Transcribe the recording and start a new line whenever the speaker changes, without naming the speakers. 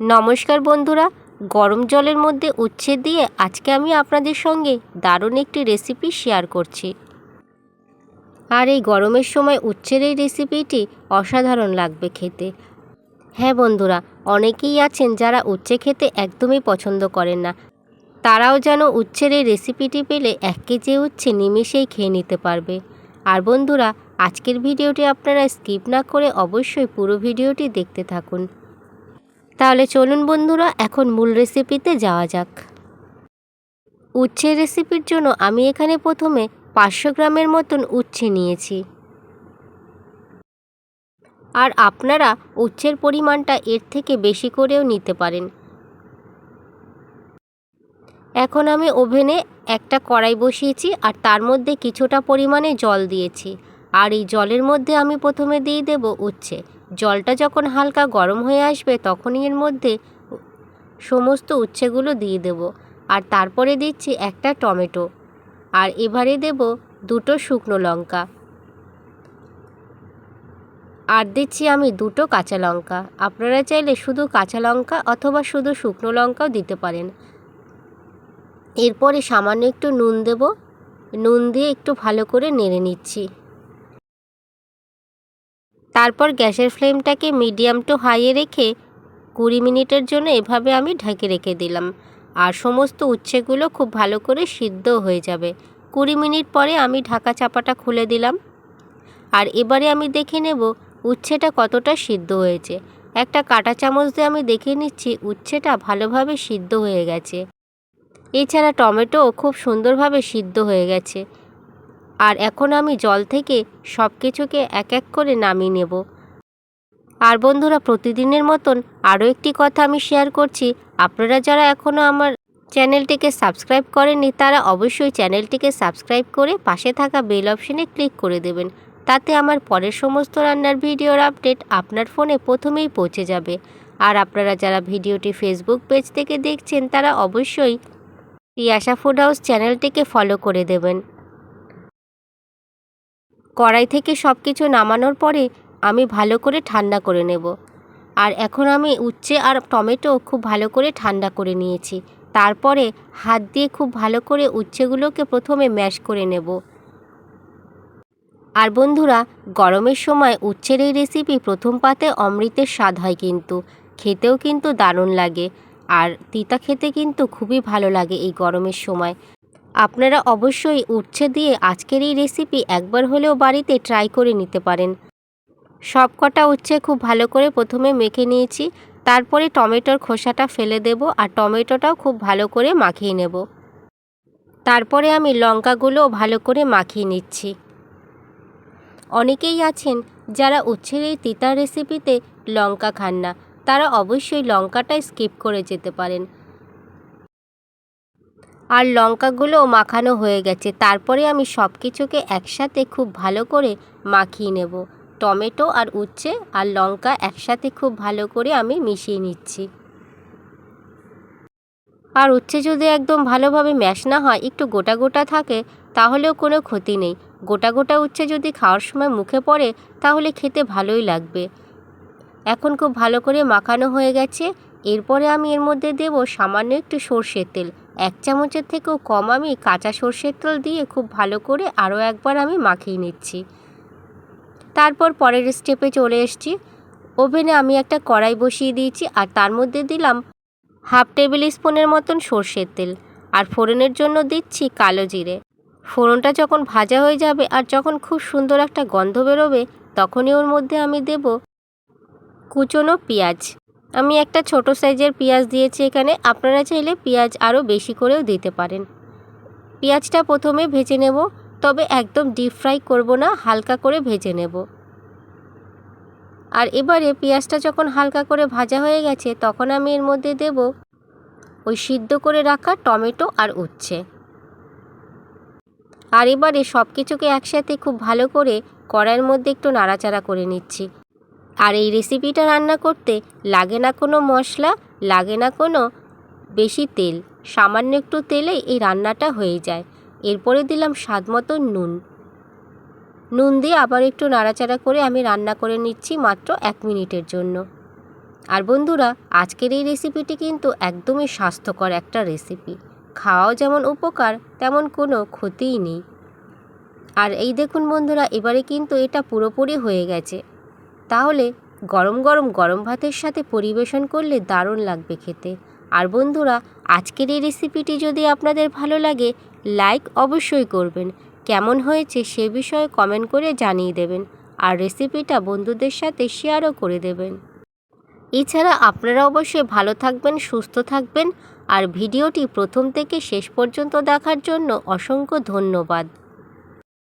নমস্কার বন্ধুরা, গরম জলের মধ্যে উচ্ছে দিয়ে আজকে আমি আপনাদের সঙ্গে দারুণ একটি রেসিপি শেয়ার করছি। আর এই গরমের সময় উচ্ছের এই রেসিপিটি অসাধারণ লাগবে খেতে। হ্যাঁ বন্ধুরা, অনেকেই আছেন যারা উচ্ছে খেতে একদমই পছন্দ করেন না। তারাও যেন উচ্ছের এই রেসিপিটি পেলে এক কেজি উচ্ছে নিমিষেই খেয়ে নিতে পারবে। আর বন্ধুরা, আজকের ভিডিওটি আপনারা স্কিপ না করে অবশ্যই পুরো ভিডিওটি দেখতে থাকুন। তাহলে চলুন বন্ধুরা, এখন মূল রেসিপিতে যাওয়া যাক। উচ্ছের রেসিপির জন্য আমি এখানে প্রথমে পাঁচশো গ্রামের মতন উচ্ছে নিয়েছি। আর আপনারা উচ্ছের পরিমাণটা এর থেকে বেশি করেও নিতে পারেন। এখন আমি ওভেনে একটা কড়াই বসিয়েছি আর তার মধ্যে কিছুটা পরিমাণে জল দিয়েছি। আর এই জলের মধ্যে আমি প্রথমে দিয়ে দেব উচ্ছে। জলটা যখন হালকা গরম হয়ে আসবে, তখনই এর মধ্যে সমস্ত উচ্ছেগুলো দিয়ে দেব। আর তারপরে দিচ্ছি একটা টমেটো। আর এবারে দেব দুটো শুকনো লঙ্কা। আর দিচ্ছি আমি দুটো কাঁচা লঙ্কা। আপনারা চাইলে শুধু কাঁচা লঙ্কা অথবা শুধু শুকনো লঙ্কাও দিতে পারেন। এরপরে সামান্য একটু নুন দেব। নুন দিয়ে একটু ভালো করে নেড়ে নিচ্ছি। তারপর গ্যাসের ফ্লেমটাকে মিডিয়াম টু হাইয়ে রেখে কুড়ি মিনিটের জন্য এভাবে আমি ঢেকে রেখে দিলাম। আর সমস্ত উচ্ছেগুলো খুব ভালো করে সিদ্ধ হয়ে যাবে। কুড়ি মিনিট পরে আমি ঢাকা চাপাটা খুলে দিলাম। আর এবারে আমি দেখে নেব উচ্ছেটা কতটা সিদ্ধ হয়েছে। একটা কাঁটা চামচ দিয়ে আমি দেখে নিচ্ছি উচ্ছেটা ভালোভাবে সিদ্ধ হয়ে গেছে। এছাড়া টমেটোও খুব সুন্দরভাবে সিদ্ধ হয়ে গেছে। আর এখন আমি জল থেকে সব কিছুকে এক এক করে নামিয়ে নেব। আর বন্ধুরা, প্রতিদিনের মতন আরও একটি কথা আমি শেয়ার করছি। আপনারা যারা এখনও আমার চ্যানেলটিকে সাবস্ক্রাইব করেননি, তারা অবশ্যই চ্যানেলটিকে সাবস্ক্রাইব করে পাশে থাকা বেল অপশনে ক্লিক করে দেবেন। তাতে আমার পরের সমস্ত রান্নার ভিডিওর আপডেট আপনার ফোনে প্রথমেই পৌঁছে যাবে। আর আপনারা যারা ভিডিওটি ফেসবুক পেজ থেকে দেখছেন, তারা অবশ্যই তিয়াশা ফুড হাউস চ্যানেলটিকে ফলো করে দেবেন। কড়াই থেকে সব কিছু নামানোর পরে আমি ভালো করে ঠান্ডা করে নেব। আর এখন আমি উচ্ছে আর টমেটো খুব ভালো করে ঠান্ডা করে নিয়েছি। তারপরে হাত দিয়ে খুব ভালো করে উচ্ছেগুলোকে প্রথমে ম্যাশ করে নেব। আর বন্ধুরা, গরমের সময় উচ্ছের এই রেসিপি প্রথম পাতে অমৃতের স্বাদ হয় কিন্তু। খেতেও কিন্তু দারুণ লাগে। আর তিতা খেতে কিন্তু খুবই ভালো লাগে এই গরমের সময়। আপনারা অবশ্যই উচ্ছে দিয়ে আজকের এই রেসিপি একবার হলেও বাড়িতে ট্রাই করে নিতে পারেন। সব কটা উচ্ছে খুব ভালো করে প্রথমে মেখে নিয়েছি, তারপরে টমেটোর খোসাটা ফেলে দেব আর টমেটোটাও খুব ভালো করে মাখিয়ে নেব। তারপরে আমি লঙ্কাগুলোও ভালো করে মাখিয়ে নিচ্ছি। অনেকেই আছেন যারা উচ্ছের এই তিতা রেসিপিতে লঙ্কা খান না, তারা অবশ্যই লঙ্কাটা স্কিপ করে যেতে পারেন। আর লঙ্কাগুলো মাখানো হয়ে গেছে। তারপরে আমি সব কিছুকে একসাথে খুব ভালো করে মাখিয়ে নেব। টমেটো আর উচ্ছে আর লঙ্কা একসাথে খুব ভালো করে আমি মিশিয়ে নিচ্ছি। আর উচ্ছে যদি একদম ভালোভাবে ম্যাশ না হয়, একটু গোটা গোটা থাকে, তাহলেও কোনো ক্ষতি নেই। গোটা গোটা উচ্ছে যদি খাওয়ার সময় মুখে পড়ে, তাহলে খেতে ভালোই লাগবে। এখন খুব ভালো করে মাখানো হয়ে গেছে। এরপরে আমি এর মধ্যে দেব সামান্য একটু সর্ষের তেল। এক চামচের থেকেও কম আমি কাঁচা সর্ষের তেল দিয়ে খুব ভালো করে আরও একবার আমি মাখিয়ে নিচ্ছি। তারপর পরের স্টেপে চলে এসেছি। ওভেনে আমি একটা কড়াই বসিয়ে দিয়েছি আর তার মধ্যে দিলাম হাফ টেবিল স্পুনের মতন সর্ষের তেল আর ফোড়নের জন্য দিচ্ছি কালো জিরে। ফোড়নটা যখন ভাজা হয়ে যাবে আর যখন খুব সুন্দর একটা গন্ধ বেরোবে, তখনই ওর মধ্যে আমি দেব কুচনো পেঁয়াজ। আমি একটা ছোট সাইজের পেঁয়াজ দিয়েছি এখানে। আপনারা চাইলে পেঁয়াজ আরও বেশি করেও দিতে পারেন। পেঁয়াজটা প্রথমে ভেজে নেব, তবে একদম ডিপ ফ্রাই করব না, হালকা করে ভেজে নেব। আর এবারে পেঁয়াজটা যখন হালকা করে ভাজা হয়ে গেছে, তখন আমি এর মধ্যে দেব ওই সিদ্ধ করে রাখা টমেটো আর উচ্ছে। আর এবারে সব কিছুকে একসাথে খুব ভালো করে কড়াইয়ের মধ্যে একটু নাড়াচাড়া করে নিচ্ছি। আর এই রেসিপিটা রান্না করতে লাগে না কোনো মশলা, লাগে না কোনো বেশি তেল, সামান্য একটু তেলেই এই রান্নাটা হয়ে যায়। এরপরে দিলাম স্বাদ মতো নুন। নুন দিয়ে আবার একটু নাড়াচাড়া করে আমি রান্না করে নিচ্ছি মাত্র এক মিনিটের জন্য। আর বন্ধুরা, আজকের এই রেসিপিটি কিন্তু একদমই স্বাস্থ্যকর একটা রেসিপি খাওয়াও যেমন উপকার, তেমন কোনো ক্ষতিই নেই। আর এই দেখুন বন্ধুরা, এবারে কিন্তু এটা পুরোপুরি হয়ে গেছে। তাহলে গরম গরম গরম ভাতের সাথে পরিবেশন করলে দারুণ লাগবে খেতে। আর বন্ধুরা, আজকের এই রেসিপিটি যদি আপনাদের ভালো লাগে লাইক অবশ্যই করবেন। কেমন হয়েছে সে বিষয়ে কমেন্ট করে জানিয়ে দেবেন। আর রেসিপিটা বন্ধুদের সাথে শেয়ারও করে দেবেন। এছাড়া আপনারা অবশ্যই ভালো থাকবেন, সুস্থ থাকবেন। আর ভিডিওটি প্রথম থেকে শেষ পর্যন্ত দেখার জন্য অসংখ্য ধন্যবাদ।